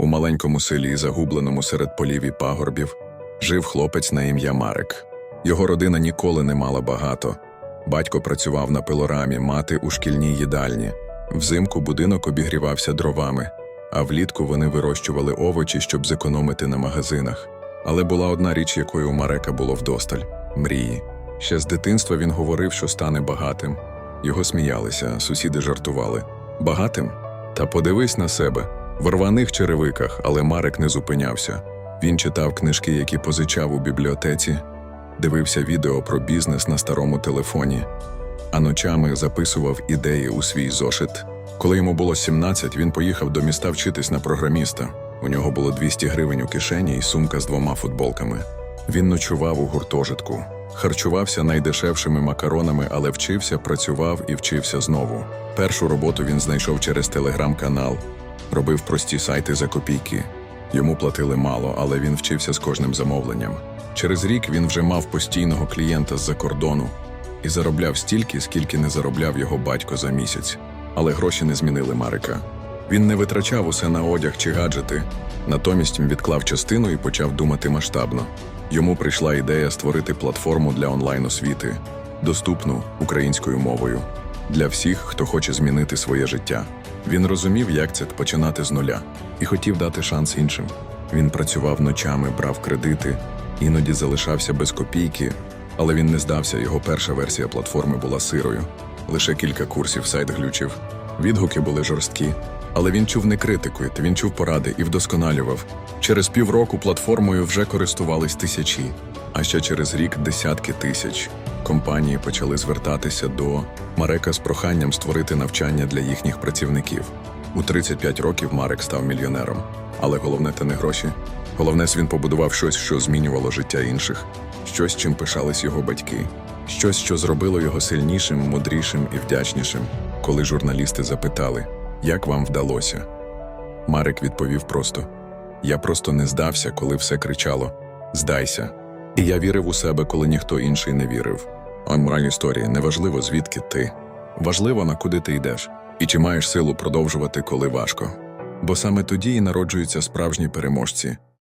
У маленькому селі, загубленому серед полів і пагорбів, жив хлопець на ім'я Марик. Його родина ніколи не мала багато. Батько працював на пилорамі, мати у шкільній їдальні. Взимку будинок обігрівався дровами, а влітку вони вирощували овочі, щоб зекономити на магазинах. Але була одна річ, якої у Марека було вдосталь мрії. Ще з дитинства він говорив, що стане багатим. Його сміялися, сусіди жартували. Багатим? Та подивись на себе в рваних черевиках, але Марек не зупинявся. Він читав книжки, які позичав у бібліотеці, дивився відео про бізнес на старому телефоні, а ночами записував ідеї у свій зошит. Коли йому було 17, він поїхав до міста вчитись на програміста. У нього було 200 гривень у кишені і сумка з двома футболками. Він ночував у гуртожитку, харчувався найдешевшими макаронами, але вчився, працював і вчився знову. Першу роботу він знайшов через телеграм-канал, робив прості сайти за копійки. Йому платили мало, але він вчився з кожним замовленням. Через рік він вже мав постійного клієнта з-за кордону і заробляв стільки, скільки не заробляв його батько за місяць. Але гроші не змінили Марика. Він не витрачав усе на одяг чи гаджети, натомість відклав частину і почав думати масштабно. Йому прийшла ідея створити платформу для онлайн-освіти, доступну українською мовою, для всіх, хто хоче змінити своє життя. Він розумів, як це починати з нуля, і хотів дати шанс іншим. Він працював ночами, брав кредити, іноді залишався без копійки, але він не здався. Його перша версія платформи була сирою. Лише кілька курсів сайт глючив. Відгуки були жорсткі, але він чув не критику, він чув поради і вдосконалював. Через півроку платформою вже користувались тисячі, а ще через рік десятки тисяч. Компанії почали звертатися до Марека з проханням створити навчання для їхніх працівників. У 35 років Марек став мільйонером. Але головне те не гроші. Головне, він побудував щось, що змінювало життя інших, щось, чим пишались його батьки, щось, що зробило його сильнішим, мудрішим і вдячнішим. Коли журналісти запитали, як вам вдалося, Марек відповів просто: Я просто не здався, коли все кричало Здайся. І я вірив у себе, коли ніхто інший не вірив. А моральні історії неважливо, звідки ти. Важливо, на куди ти йдеш, і чи маєш силу продовжувати, коли важко. Бо саме тоді і народжуються справжні переможці,